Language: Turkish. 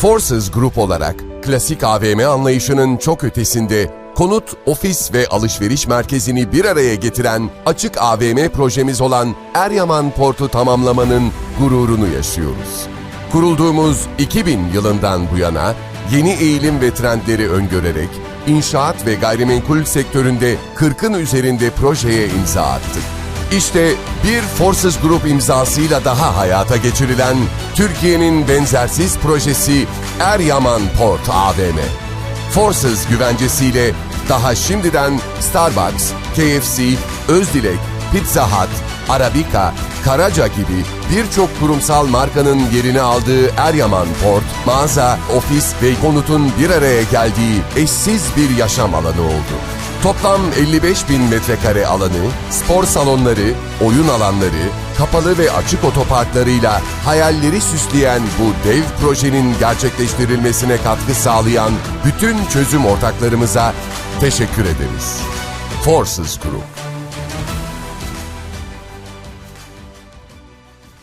Forces Group olarak klasik AVM anlayışının çok ötesinde konut, ofis ve alışveriş merkezini bir araya getiren açık AVM projemiz olan Eryaman Port'u tamamlamanın gururunu yaşıyoruz. Kurulduğumuz 2000 yılından bu yana yeni eğilim ve trendleri öngörerek inşaat ve gayrimenkul sektöründe 40'ın üzerinde projeye imza attık. İşte bir Forces Group imzasıyla daha hayata geçirilen Türkiye'nin benzersiz projesi Eryaman Port AVM. Forces güvencesiyle daha şimdiden Starbucks, KFC, Özdilek, Pizza Hut, Arabica, Karaca gibi birçok kurumsal markanın yerini aldığı Eryaman Port, mağaza, ofis ve konutun bir araya geldiği eşsiz bir yaşam alanı oldu. Toplam 55 bin metrekare alanı, spor salonları, oyun alanları, kapalı ve açık otoparklarıyla hayalleri süsleyen bu dev projenin gerçekleştirilmesine katkı sağlayan bütün çözüm ortaklarımıza teşekkür ederiz. Forces Group